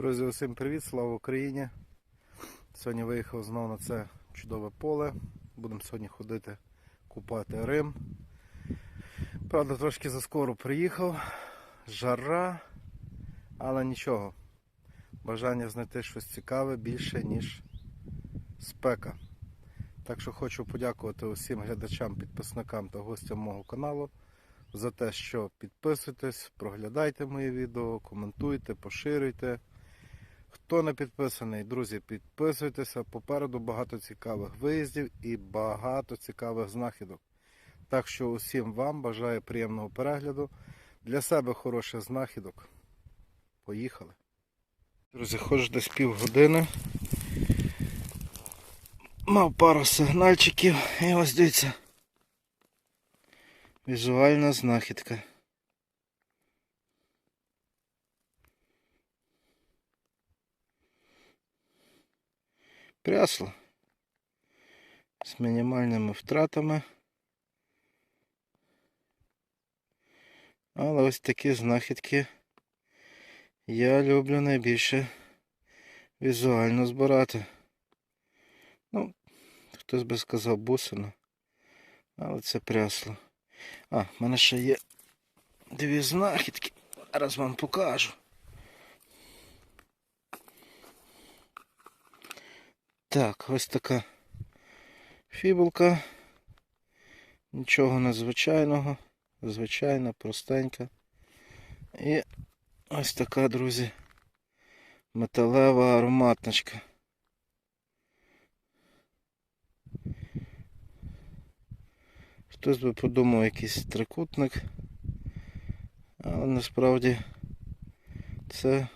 Друзі, усім привіт, слава Україні! Сьогодні виїхав знову на це чудове поле. Будемо сьогодні ходити купати Рим. Правда, трошки заскоро приїхав, жара, але нічого. Бажання знайти щось цікаве більше, ніж спека. Так що хочу подякувати усім глядачам, підписникам та гостям мого каналу за те, що підписуйтесь, проглядайте мої відео, коментуйте, поширюйте. Хто не підписаний, друзі, підписуйтеся. Попереду багато цікавих виїздів і багато цікавих знахідок. Так що усім вам бажаю приємного перегляду. Для себе хороших знахідок. Поїхали. Друзі, ходжу десь півгодини. Мав пару сигнальчиків і ось дивіться. Візуальна знахідка. Прясло. З мінімальними втратами. Але ось такі знахідки я люблю найбільше візуально збирати. Ну, хтось би сказав бусина, але це прясло. А, в мене ще є дві знахідки. Зараз вам покажу. Так, ось така фібулка. Нічого надзвичайного. Звичайна, простенька. І ось така, друзі, металева ароматничка. Хтось би подумав якийсь трикутник, але насправді це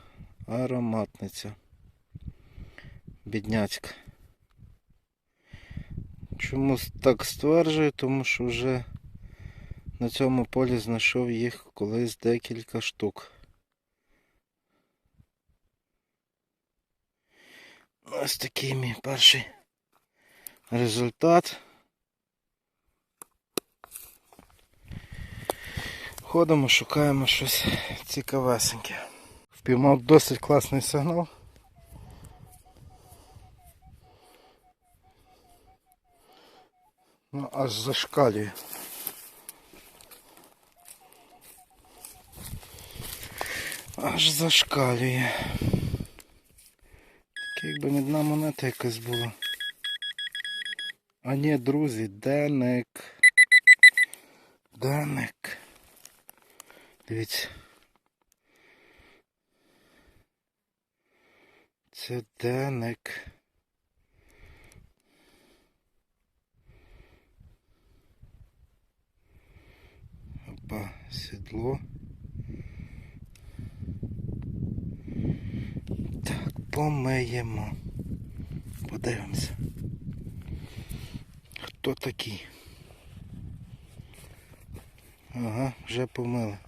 ароматниця. Бідняцька. Чому так стверджую? Тому що вже на цьому полі знайшов їх колись декілька штук. Ось такий мій перший результат. Ходимо, шукаємо щось цікавесеньке. Впіймав досить класний сигнал. Аж зашкалює. Аж зашкалює. Таке якби мідна монета якась була. А ні, друзі, деник. Деник. Дивіться. Це деник. Опа, сідло. Так, помиємо. Подивимося. Хто такий? Ага, вже помили.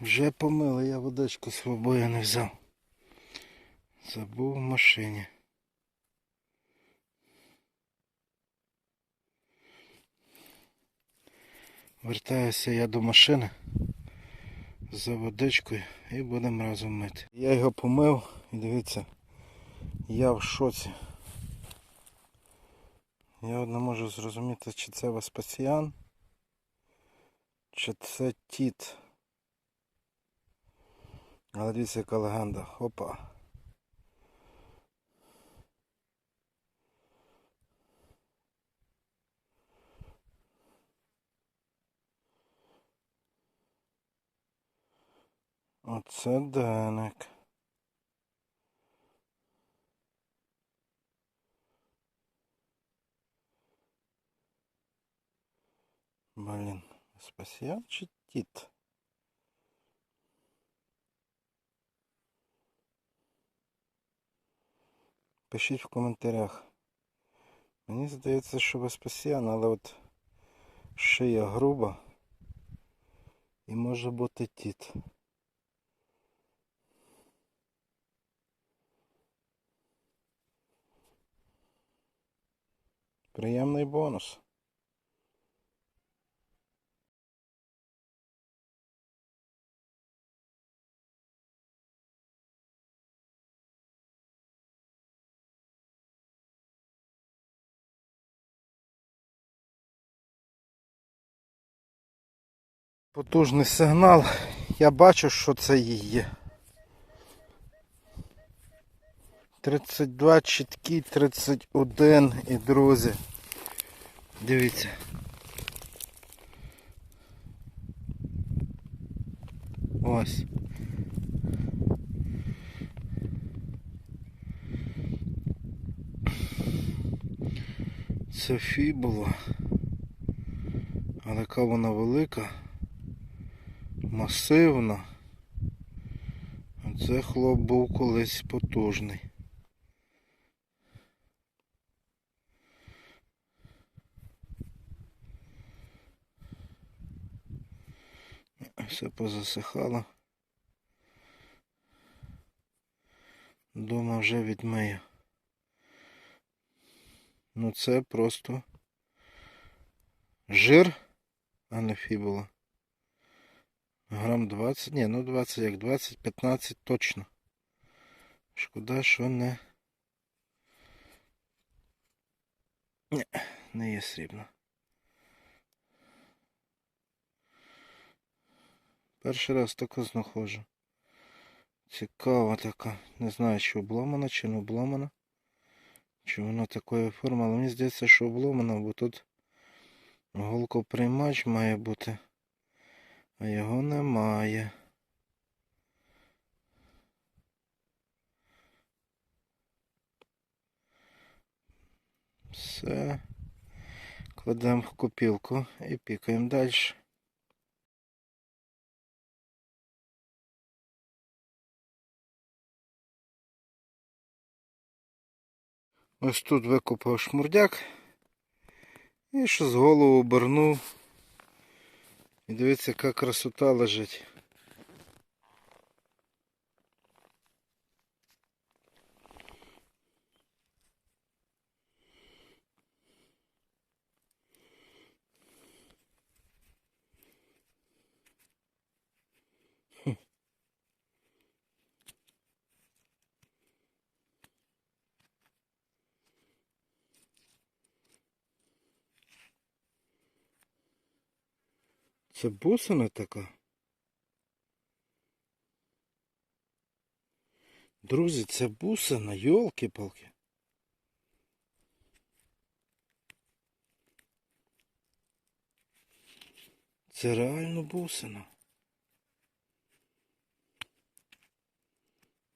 Вже помили, я водичку з собою не взяв. Забув в машині. Вертаюся я до машини за водичкою і будемо разом мити. Я його помив і дивіться, я в шоці. Я не можу зрозуміти, чи це Веспасіан, чи це Тіт. Але дивіться, яка легенда. Опа. Оце Деник. Блін, Спасіян чи Тіт? Пишіть в коментарях. Мені здається, що Веспасіан, але от шия груба і може бути Тіт. Приємний бонус. Потужний сигнал. Я бачу, що це її. 32 чіткий, 31 і друзі. Дивіться. Ось. Це фібула. Але яка вона велика, масивна. Це хлоп був колись потужний. Все позасихало. Дома вже відмию. Ну це просто жир, а не фібула. Грам 20, ні, ну 20 як 20-15 точно. Шкода, що не. Ні, не є срібно. Перший раз таку знаходжу. Цікава така. Не знаю, чи обломана, чи не обломана. Чи вона такої форми, але мені здається, що обломана, бо тут голкоприймач має бути. А його немає. Все. Кладемо в копілку і пікаємо далі. Ось тут викопав шмурдяк. І що з голову обернув. І дивіться, яка красота лежить. Це бусина така. Друзі, це бусина, йолки-палки. Це реально бусина.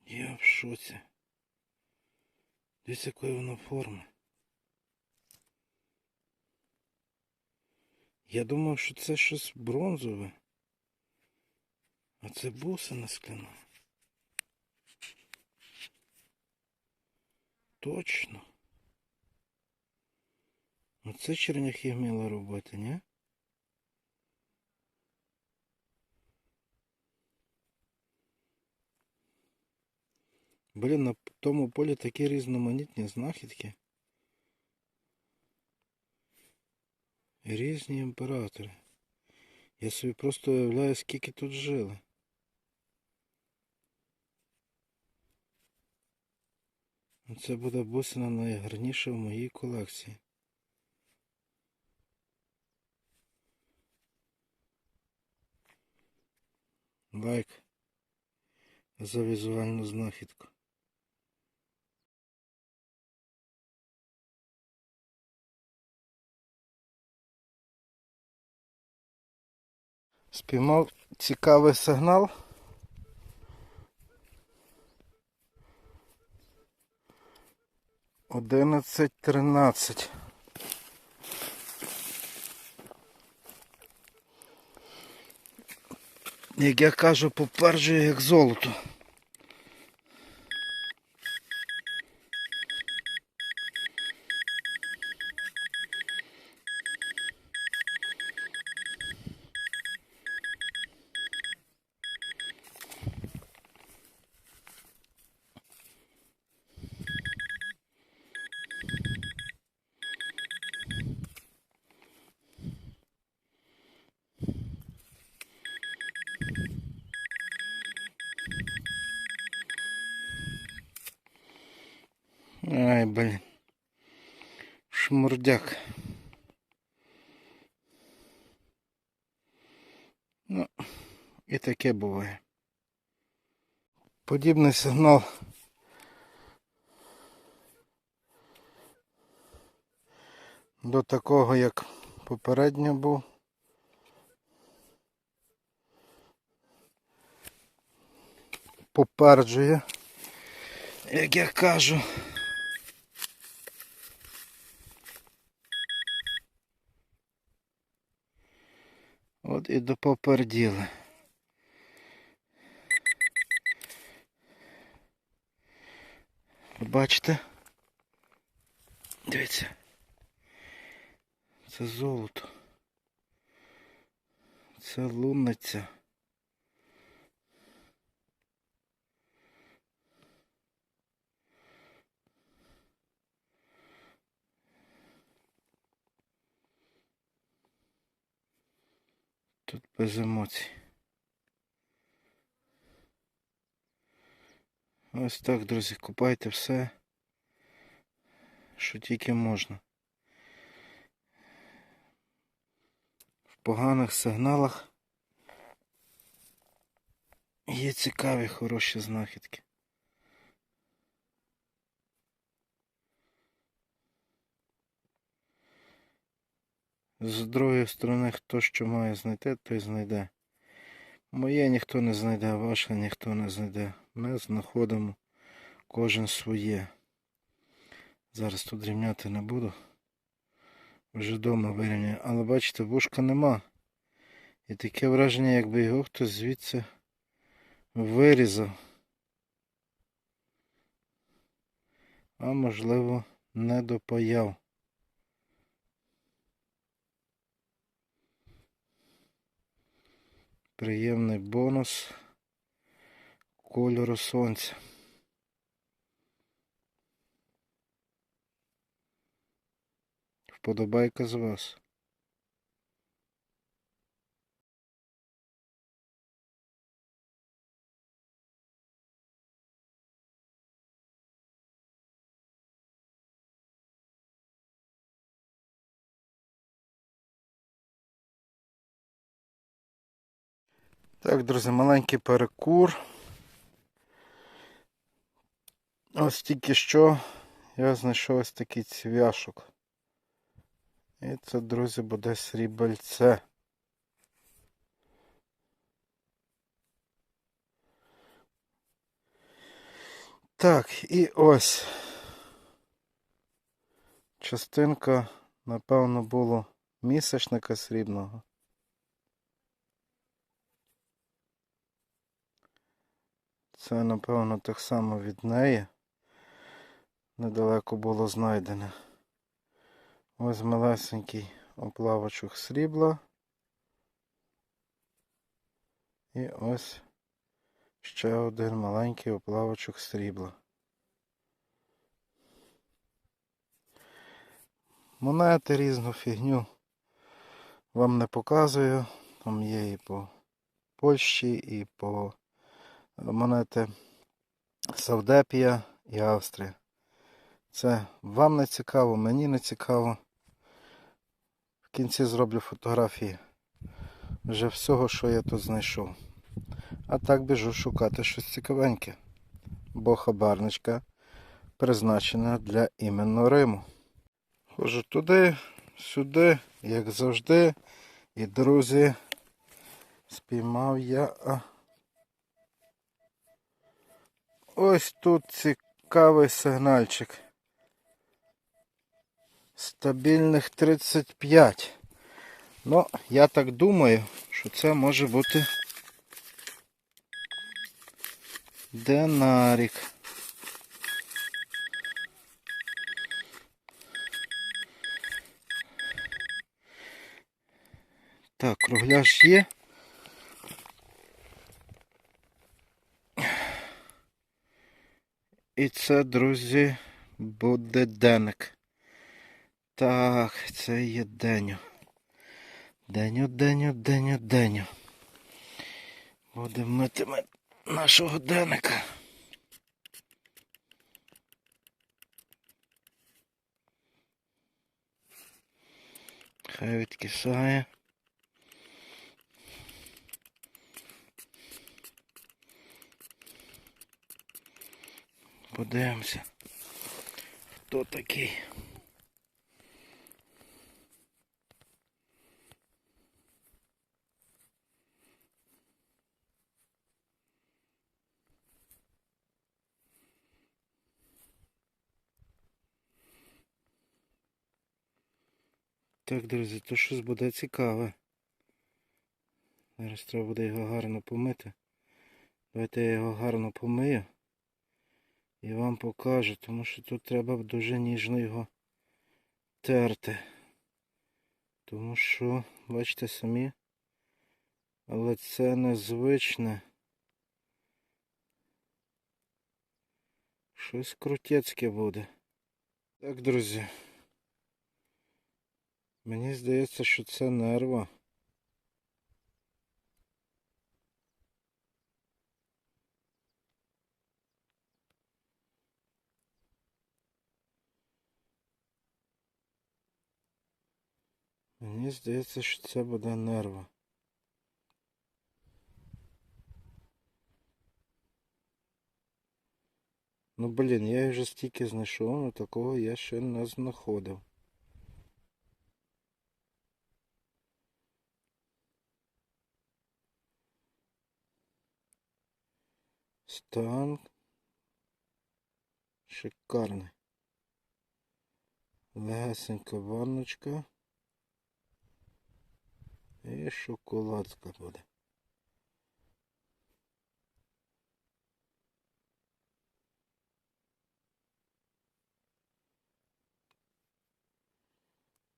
Я в шоці. Дивіться, якої вона форми. Я думав, що це щось бронзове. А це бусина скляна. Точно. Оце черняхи вміли робити, ні? Блін, на тому полі такі різноманітні знахідки. Різні імператори. Я собі просто уявляю, скільки тут жили. Це буде бусина найгарніша в моїй колекції. Лайк за візуальну знахідку. Спіймав цікавий сигнал. Одинадцять тринадцять. Як я кажу, попержує як золото. Ай, блин. Шмурдяк. І таке буває. Подібний сигнал до такого, як попередньо був. Попереджує, як я кажу. От і допоперділи. Бачите? Дивіться. Це золото. Це лунниця. Тут без емоцій. Ось так, друзі, купайте все, що тільки можна. В поганих сигналах є цікаві хороші знахідки. З другої сторони, хто що має знайти, той знайде. Моє ніхто не знайде, ваше ніхто не знайде. Ми знаходимо кожен своє. Зараз тут рівняти не буду. Вже вдома вирівняю. Але бачите, вушка нема. І таке враження, якби його хтось звідси вирізав. А можливо не допаяв. Приємний бонус кольору сонця. Вподобайка з вас. Так, друзі, маленький перекур. Ось тільки що я знайшов ось такий цвяшок. І це, друзі, буде срібельце. Так, і ось. Частинка, напевно, було місячника срібного. Це, напевно, так само від неї. Недалеко було знайдене. Ось малесенький оплавочок срібла. І ось ще один маленький оплавочок срібла. Монети різну фігню вам не показую. Там є і по Польщі, і по монети Савдепія і Австрія. Це вам не цікаво, мені не цікаво. В кінці зроблю фотографії вже всього, що я тут знайшов. А так біжу шукати щось цікавеньке. Бо хабарничка призначена для іменно Риму. Хожу туди, сюди, як завжди. І, друзі, спіймав я. а, Ось тут цікавий сигнальчик. Стабільних 35. Ну, я так думаю, що це може бути динарік. Так, кругляш є. І це, друзі, буде деник. Так, це є деню. Деню, деню, деню, деню. Будемо мити ми нашого деника. Хай відкисає. Подивимося. Хто такий? Так, друзі, то щось буде цікаве. Зараз треба буде його гарно помити. Давайте я його гарно помию і вам покажу, тому що тут треба дуже ніжно його терти. Тому що, бачите самі, але це незвичне. Щось крутецьке буде. Так, друзі. Мені здається, що це нерва. Мені здається, що це буде нерва. Ну блін, я їх вже стільки знайшов, але такого я ще не знаходив. Стан шикарний. Легесенька ванночка. І шоколадка буде.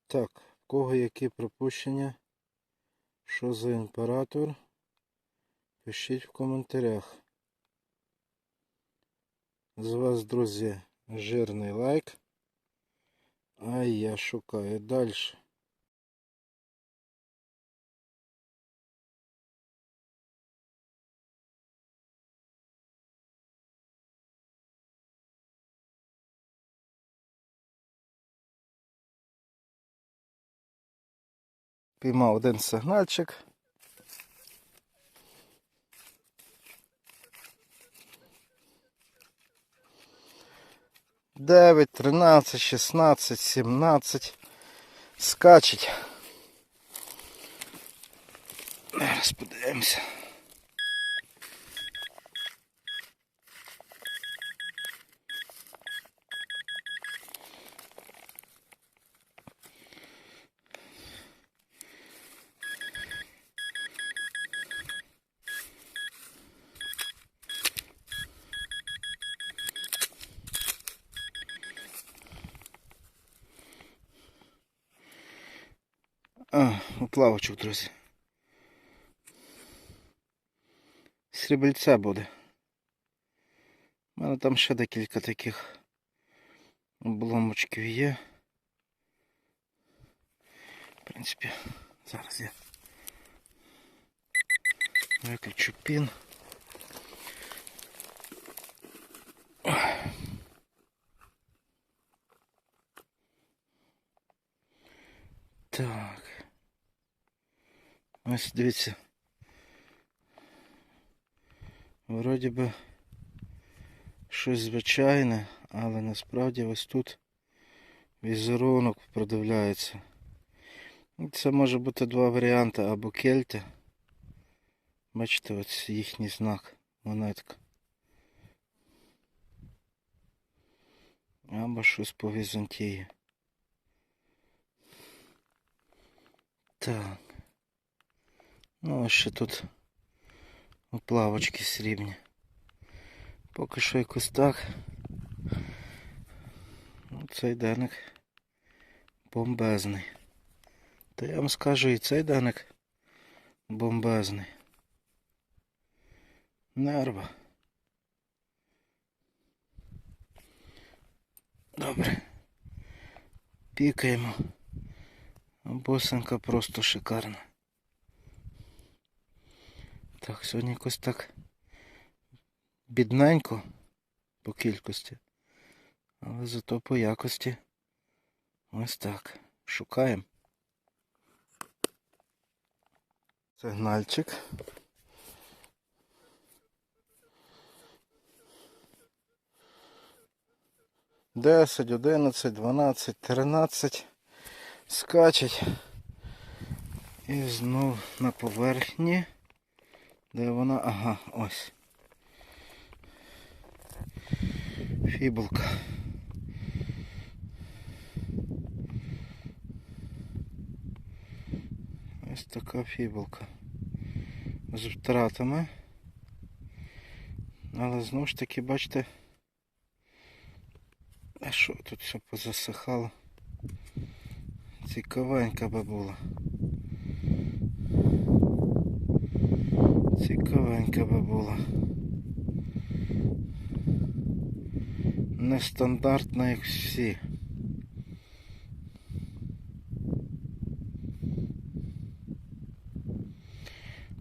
Так, в кого які припущення? Що за імператор? Пишіть в коментарях. З вас, друзі, жирний лайк. А я шукаю далі. Піймав один сигнальчик. Дев'ять, тринадцять, шістнадцять, сімнадцять. Скачить. Зараз подивимося. плавочок, друзі. Срібельця буде. У мене там ще декілька таких обломочків є. В принципі, зараз я виключу пін. Так. Ось дивіться. Вроді би щось звичайне, але насправді ось тут візерунок продивляється. Це може бути два варіанти або кельти. Бачите, ось їхній знак, монетка. Або щось по Візантії. Так. Ну, ось ще тут оплавочки срібні. Поки що якось так. Ну, Цей деник бомбезний. Та я вам скажу і цей деник бомбезний. Нерва. Добре. Пікаємо. Босинка просто шикарна. Так, сьогодні якось так бідненько по кількості, але зато по якості ось так. Шукаємо. Сигнальчик. 10, 11, 12, 13. Скачуть. І знов на поверхні. Де вона? Ага, ось. Фібулка. Ось така фібулка. З втратами. Але знову ж таки, бачите, а що тут все позасихало? Цікавенька би була. Цікавенька би була. Нестандартна, як всі.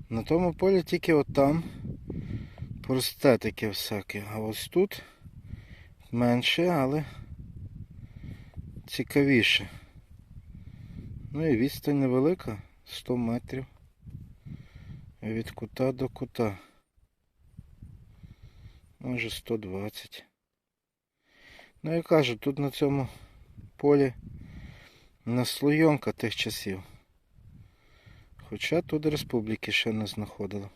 На тому полі тільки от там просте таке всяке. А ось тут менше, але цікавіше. Ну і відстань невелика, 100 метрів від кута до кута. Може 120. Ну я кажу, тут на цьому полі наслойонка тих часів. Хоча тут республіки ще не знаходили.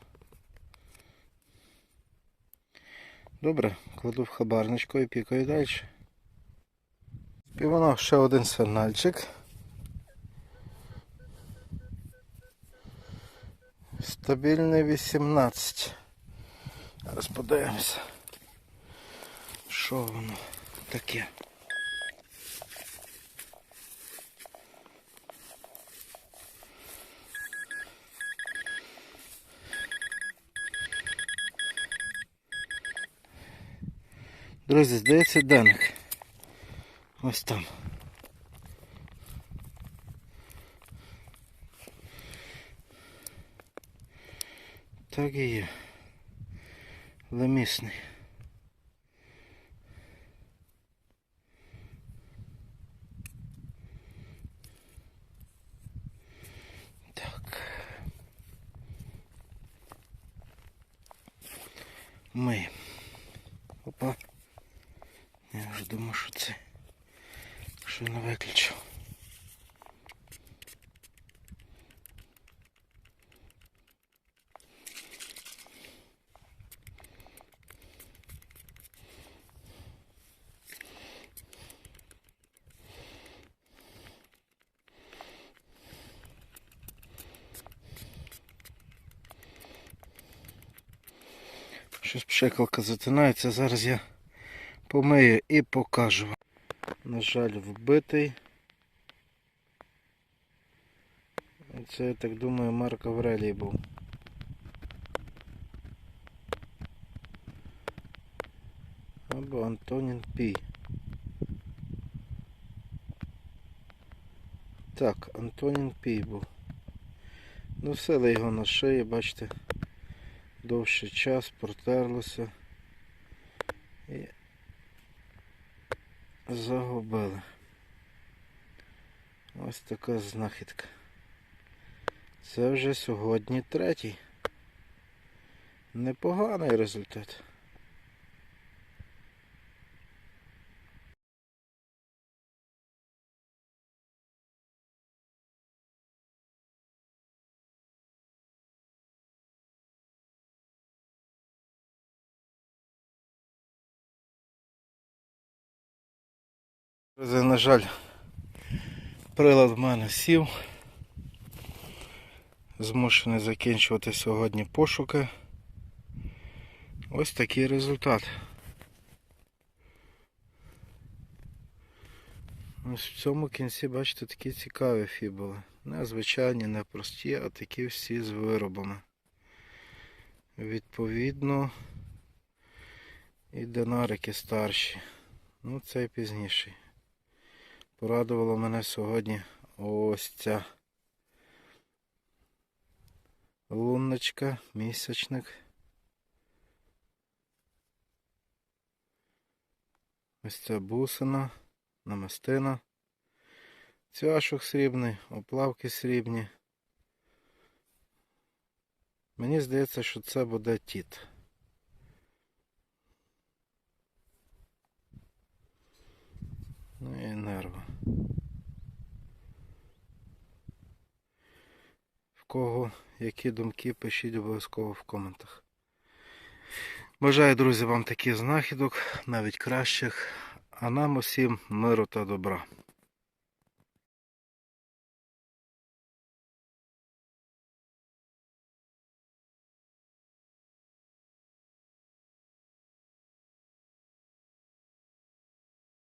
Добре, кладу в хабарничку і пікаю далі. Співано ще один сигнальчик. Стабільний 18. Зараз подивимося. Що воно таке? Друзі, здається денник. Ось там. Так і є. Лемісний. Так. Ми. Опа. Я вже думав, що це. Що не виключив. Пшикалка затинається, зараз я помию і покажу. На жаль, вбитий. Це, я так думаю, Марк Аврелій був. Або Антонін Пій. Так, Антонін Пій був. Носили його на шиї, бачите, довший час протерлося і загубили. Ось така знахідка. Це вже сьогодні третій. Непоганий результат. На жаль, прилад в мене сів. Змушений закінчувати сьогодні пошуки. Ось такий результат. Ось в цьому кінці, бачите, такі цікаві фібули. Не звичайні, не прості, а такі всі з виробами. Відповідно, і динарики старші. Ну, цей пізніший. Порадувала мене сьогодні ось ця луночка, місячник. Ось ця бусина, намистина. Цвяшок срібний, оплавки срібні. Мені здається, що це буде тіт. Ну і нерви. В кого які думки, пишіть обов'язково в коментах. Бажаю, друзі, вам таких знахідок, навіть кращих, а нам усім миру та добра.